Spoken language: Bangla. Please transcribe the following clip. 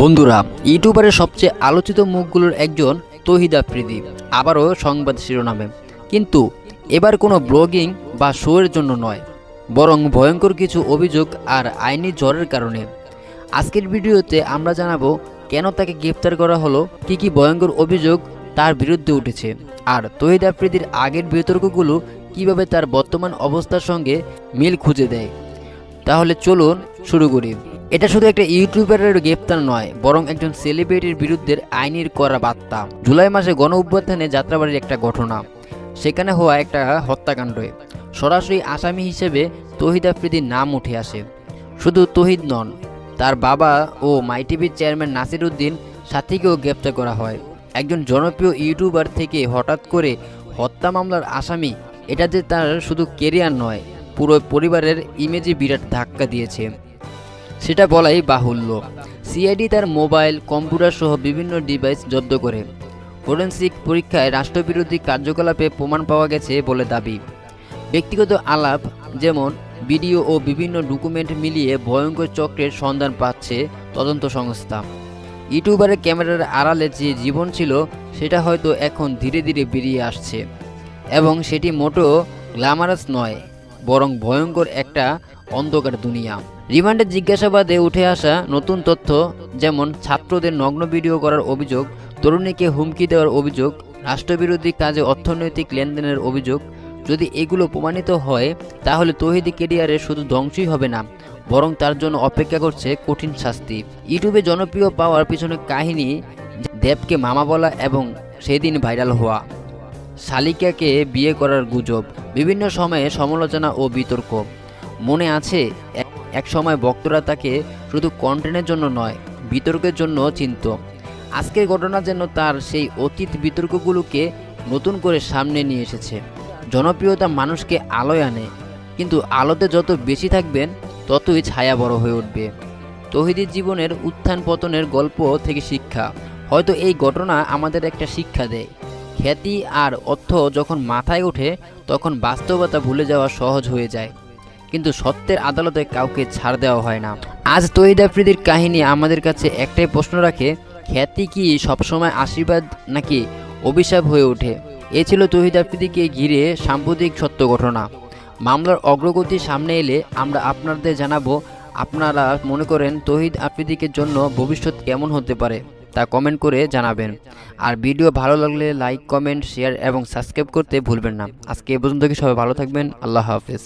বন্ধুরা, ইউটিউবারের সবচেয়ে আলোচিত মুখগুলোর একজন তহিদ আফ্রিদি আবারও সংবাদ শিরোনামে। কিন্তু এবার কোনো ব্লগিং বা শোয়ের জন্য নয়, বরং ভয়ঙ্কর কিছু অভিযোগ আর আইনি জ্বরের কারণে। আজকের ভিডিওতে আমরা জানাব, কেন তাকে গ্রেপ্তার করা হলো, কি কি ভয়ঙ্কর অভিযোগ তার বিরুদ্ধে উঠেছে, আর তহিদ আফ্রিদির আগের বিতর্কগুলো কীভাবে তার বর্তমান অবস্থার সঙ্গে মিল খুঁজে দেয়। তাহলে চলুন শুরু করি। এটা শুধু একটা ইউটিউবারের গ্রেপ্তার নয়, বরং একজন সেলিব্রিটির বিরুদ্ধে আইনের করা বার্তা। জুলাই মাসে গণ অভ্যুত্থানে যাত্রাবাড়ির একটা ঘটনা। সেখানে হওয়া একটা হত্যাকাণ্ডে। সরাসরি আসামি হিসেবে তহিদ আফ্রিদির নাম উঠে আসে। শুধু তহিদ নন, তার বাবা ও মাই টিভির চেয়ারম্যান নাসির উদ্দিন সাথীকেও গ্রেপ্তার করা হয়। একজন জনপ্রিয় ইউটিউবার থেকে হঠাৎ করে হত্যা মামলার আসামি, এটা যে তার শুধু কেরিয়ার নয়, পুরো পরিবারের ইমেজে বিরাট ধাক্কা দিয়েছে। সেটা বলাই বাহুল্য। সিআইডি তার মোবাইল, কম্পিউটার সহ বিভিন্ন ডিভাইস জব্দ করে। ফরেন্সিক পরীক্ষায় রাষ্ট্রবিরোধী কার্যকলাপে প্রমাণ পাওয়া গেছে বলে দাবি। ব্যক্তিগত আলাপ, যেমন ভিডিও ও বিভিন্ন ডকুমেন্ট মিলিয়ে ভয়ঙ্কর চক্রের সন্ধান পাচ্ছে তদন্ত সংস্থা। ইউটিউবারের ক্যামেরার আড়ালে যে জীবন ছিল, সেটা হয়তো এখন ধীরে ধীরে বেরিয়ে আসছে। এবং সেটি মোটেও গ্ল্যামারাস নয়। বরং ভয়ঙ্কর একটা অন্ধকার দুনিয়া। রিমান্ডের জিজ্ঞাসাবাদে উঠে আসা নতুন তথ্য, যেমন ছাত্রদের নগ্ন ভিডিও করার অভিযোগ, তরুণীকে হুমকি দেওয়ার অভিযোগ, রাষ্ট্রবিরোধী কাজে অর্থনৈতিক লেনদেনের অভিযোগ। যদি এগুলো প্রমাণিত হয়, তাহলে তহিদি কেরিয়ারে শুধু ধ্বংসই হবে না, বরং তার জন্য অপেক্ষা করছে কঠিন শাস্তি। ইউটিউবে জনপ্রিয় পাওয়ার পিছনে কাহিনী, দেবকে মামা বলা এবং সেদিন ভাইরাল হওয়া। শালিকাকে বিয়ে করার গুজব, বিভিন্ন সময়ে সমালোচনা ও বিতর্ক। মনে আছে, এক- সময় ভক্তরা তাকে শুধু কন্টেন্টের জন্য নয়, বিতর্কের জন্য চিনত। আজকের ঘটনা যেন তার সেই অতীত বিতর্কগুলোকে নতুন করে সামনে নিয়ে এসেছে। জনপ্রিয়তা মানুষকে আলোয় আনে, কিন্তু আলোতে যত বেশি থাকবেন, ততই ছায়া বড় হয়ে উঠবে। তহিদির জীবনের উত্থান পতনের গল্প থেকে শিক্ষা। হয়তো এই ঘটনা আমাদের একটা শিক্ষা দেয়। খ্যাতি আর অর্থ যখন মাথায় ওঠে, তখন বাস্তবতা ভুলে যাওয়া সহজ হয়ে যায়। কিন্তু সত্যের আদালতে কাউকে ছাড় দেওয়া হয় না। আজ তহিদ আফ্রিদির কাহিনী আমাদের কাছে একটাই প্রশ্ন রাখে, খ্যাতি কি সবসময় আশীর্বাদ নাকি অভিশাপ হয়ে ওঠে? এ ছিল তহিদ আফ্রিদিকে ঘিরে সাম্প্রতিক সত্য ঘটনা। মামলার অগ্রগতি সামনে এলে আমরা আপনাদের জানাব, আপনারা মনে করেন তহিদ আফ্রিদিকে জন্য ভবিষ্যৎ কেমন হতে পারে? তা কমেন্ট করে জানাবেন। আর ভিডিও ভালো লাগলে লাইক কমেন্ট শেয়ার এবং সাবস্ক্রাইব করতে ভুলবেন না। আজকে এ পর্যন্ত কি সবাই ভালো থাকবেন। আল্লাহ হাফেজ।